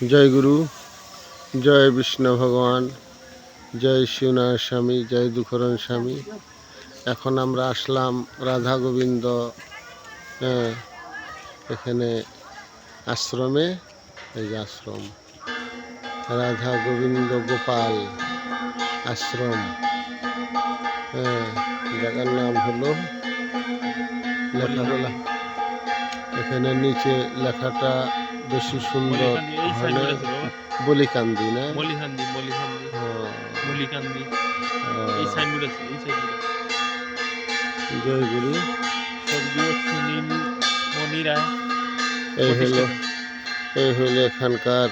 জয় গুরু জয় বিষ্ণু ভগবান জয় শিবনারায়ণ স্বামী জয় দুখরণ স্বামী এখন আমরা আসলাম রাধা গোবিন্দ হ্যাঁ, এখানে আশ্রমে এই যে আশ্রম। রাধা গোবিন্দ গোপাল আশ্রম হ্যাঁ জায়গার নাম হলো লেখাগুলা এখানে নিচে লেখাটা বেশি সুন্দর হলে বলিকান্দি না? মলিকান্দি। এই সাইনবোর্ড আছে এই সাইনবোর্ড স্বর্গীয় সুনীল মণি রায়। এই হলো এই হলো এখানকার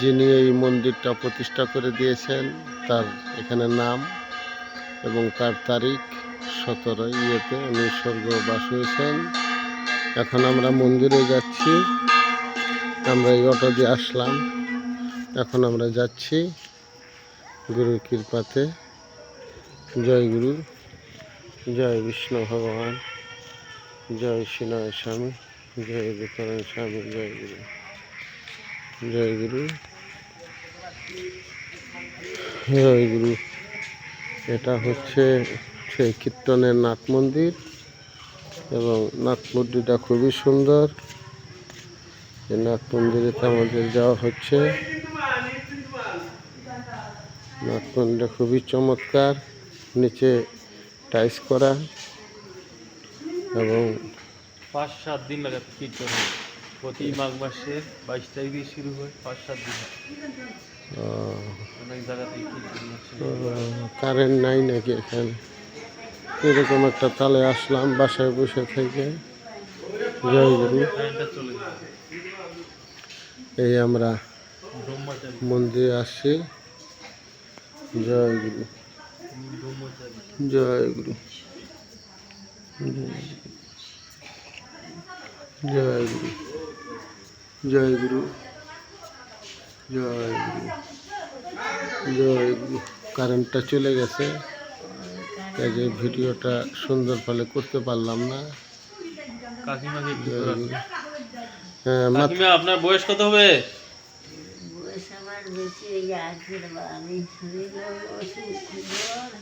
যিনি এই মন্দিরটা প্রতিষ্ঠা করে দিয়েছেন তার এখানে নাম এবং তার তারিখ সতেরো ইয়েতে উনি স্বর্গবাস হয়েছেন। এখন আমরা মন্দিরে যাচ্ছি। আমরা এই অটো দিয়ে আসলাম। এখন আমরা যাচ্ছি গুরুর কৃপাতে। জয় গুরু, জয় বিষ্ণু ভগবান, জয় শ্রীনয় স্বামী, জয় বিতরণ স্বামী, জয় গুরু। জয় গুরু জয় গুরু। এটা হচ্ছে সেই কীর্তনের নাথ মন্দির এবং নাথ মন্দিরটা খুবই সুন্দর। নাথ মন্দিরেতে আমাদের যাওয়া হচ্ছে। মন্দিরটা খুবই চমৎকার নিচে টাইস করা এবং পাঁচ সাত দিন লাগে কীর্তন প্রতি মাঘ মাসের বাইশ তারিখ দিয়ে শুরু হয় পাঁচ সাত দিন। অনেক জায়গাতেই কারেন্ট নাই নাকি এখানে? এরকম একটা তালে আসলাম বাসায় বসে থেকে। এই আমরা মন্দিরে আসছি জয় গুরু। জয় গুরু। জয় গুরু। জয় গুরু। জয় গুরু। জয় গুরু। কারেন্টটা চলে গেছে। যে ভিডিওটা সুন্দর ফলে করতে পারলাম না। কাকিমাকে একটু জয় হ্যাঁ মাত- কাকিমা আপনার বয়স কত হবে? বয়স আমার বেশি এই আজকের বা আমি শরীর অসুখ জ্বর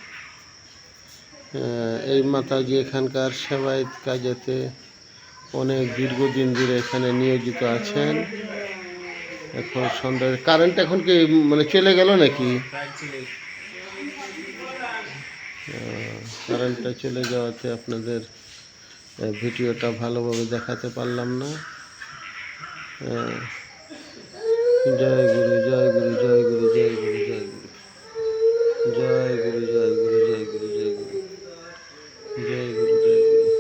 আহ, এই মাতাজি এখানকার সেবায়ত কাজেতে অনেক দীর্ঘদিন ধরে এখানে নিয়োজিত আছেন। এখন সন্ধ্যা কারেন্ট এখন কি মানে চলে গেল নাকি? কারেন্টটা চলে যাওয়াতে আপনাদের ভিডিওটা ভালোভাবে দেখাতে পারলাম না। জয় গুরু জয় গুরু জয় গুরু জয় গুরু জয় গুরু। জয় গুরু জয় গুরু জয় গুরু জয় গুরু। জয় গুরু জয় গুরু।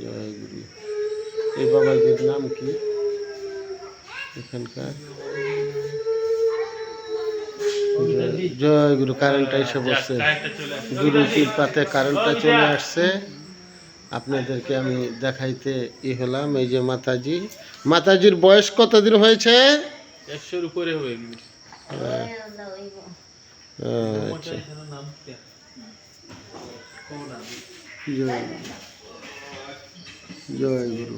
জয় গুরু। এই বাবাজির নাম কি? এখানকার? জয়- গুরু কারেন্টটা এসে বসছে। গুরু কৃপাতে কারেন্টটা চলে আসছে। আপনাদেরকে আমি দেখাইতে ই হলাম এই যে মাতাজি মাতাজির বয়স কতদিন হয়েছে একশোর উপরে আচ্ছা? জয় গুরু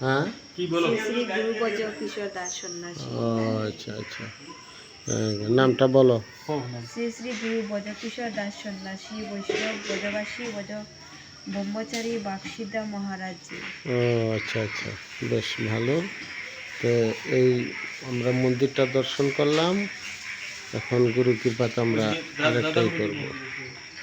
হ্যাঁ কি বলো শ্রী গুরু বজ কিশোর দাস সন্ন্যাসী ও আচ্ছা আচ্ছা হ্যাঁ, নামটা বলো। শ্রী শ্রী গুরু বজ কিশোর দাস সন্ন্যাসী বৈষ্ণব ব্রজবাসী বজ ব্রহ্মচারী বাক্সিদা মহারাজ। ও আচ্ছা আচ্ছা বেশ ভালো। তো এই আমরা মন্দিরটা দর্শন করলাম। এখন গুরু কৃপাতে আমরা আরেকটাই করব।